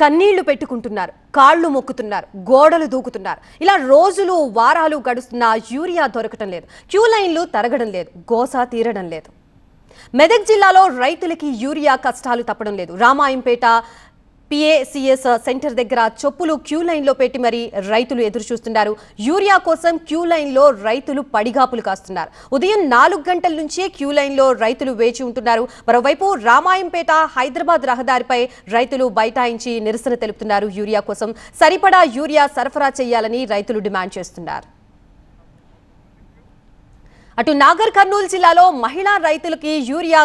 కన్నీళ్ళు పెట్టుకుంటున్నారు కాళ్ళు మొక్కుతున్నారు గోడలు దూకుతున్నారు. ఇలా రోజులు వారాలు గడుస్తున్నా యూరియా దొరకటం లేదు. క్యూ లైన్లు తరగడం లేదు గోసా తీరడం లేదు. మెదక్ జిల్లాలో రైతులకి యూరియా కష్టాలు తప్పడం లేదు. రామాయంపేట పిఏసిఎస్ సెంటర్ దగ్గర చెప్పులు క్యూ లైన్లో పెట్టి మరి రైతులు ఎదురు చూస్తున్నారు. యూరియా కోసం క్యూ లైన్లో రైతులు పడిగాపులు కాస్తున్నారు. ఉదయం నాలుగు గంటల నుంచే క్యూ లైన్లో రైతులు వేచి ఉంటున్నారు. మరోవైపు రామాయంపేట హైదరాబాద్ రహదారిపై రైతులు బైఠాయించి నిరసన తెలుపుతున్నారు. యూరియా కోసం సరిపడా యూరియా సరఫరా చేయాలని రైతులు డిమాండ్ చేస్తున్నారు. అటు నాగర్ కర్నూలు జిల్లాలో మహిళా రైతులకి యూరియా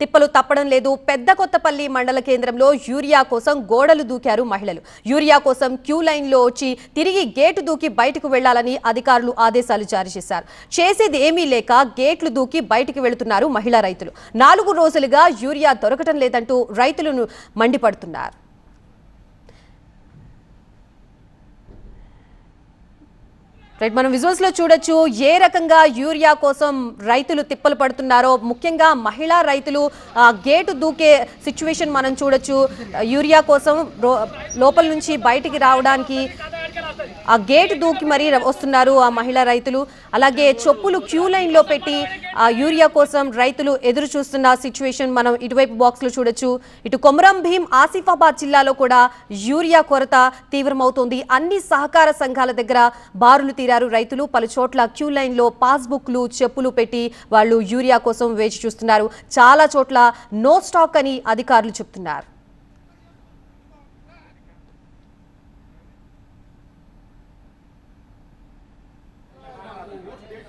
తిప్పలు తప్పడం లేదు. పెద్ద కొత్తపల్లి మండల కేంద్రంలో యూరియా కోసం గోడలు దూకారు మహిళలు. యూరియా కోసం క్యూ లైన్లో వచ్చి తిరిగి గేటు దూకి బయటకు వెళ్ళాలని అధికారులు ఆదేశాలు జారీ చేశారు. చేసేది ఏమీ లేక గేట్లు దూకి బయటికి వెళుతున్నారు మహిళా రైతులు. నాలుగు రోజులుగా యూరియా దొరకటం లేదంటూ రైతులను మండిపడుతున్నారు. రైట్ మనం విజువల్స్లో చూడొచ్చు ఏ రకంగా యూరియా కోసం రైతులు తిప్పలు పడుతున్నారో ముఖ్యంగా మహిళా రైతులు గేటు దూకే సిచ్యువేషన్ మనం చూడొచ్చు. యూరియా కోసం లోపల నుంచి బయటికి రావడానికి ఆ గేట్ దూకి మరీ వస్తున్నారు ఆ మహిళా రైతులు. అలాగే చెప్పులు క్యూ లైన్లో పెట్టి ఆ యూరియా కోసం రైతులు ఎదురు చూస్తున్న సిచ్యువేషన్ మనం ఇటువైపు బాక్స్లో చూడొచ్చు. ఇటు కొమరం భీం ఆసిఫాబాద్ జిల్లాలో కూడా యూరియా కొరత తీవ్రమవుతోంది. అన్ని సహకార సంఘాల దగ్గర బారులు తీరారు రైతులు. పలు చోట్ల క్యూ లైన్లో పాస్బుక్లు చెప్పులు పెట్టి వాళ్ళు యూరియా కోసం వేచి చూస్తున్నారు. చాలా చోట్ల నో స్టాక్ అని అధికారులు చెప్తున్నారు.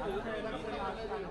何してんの?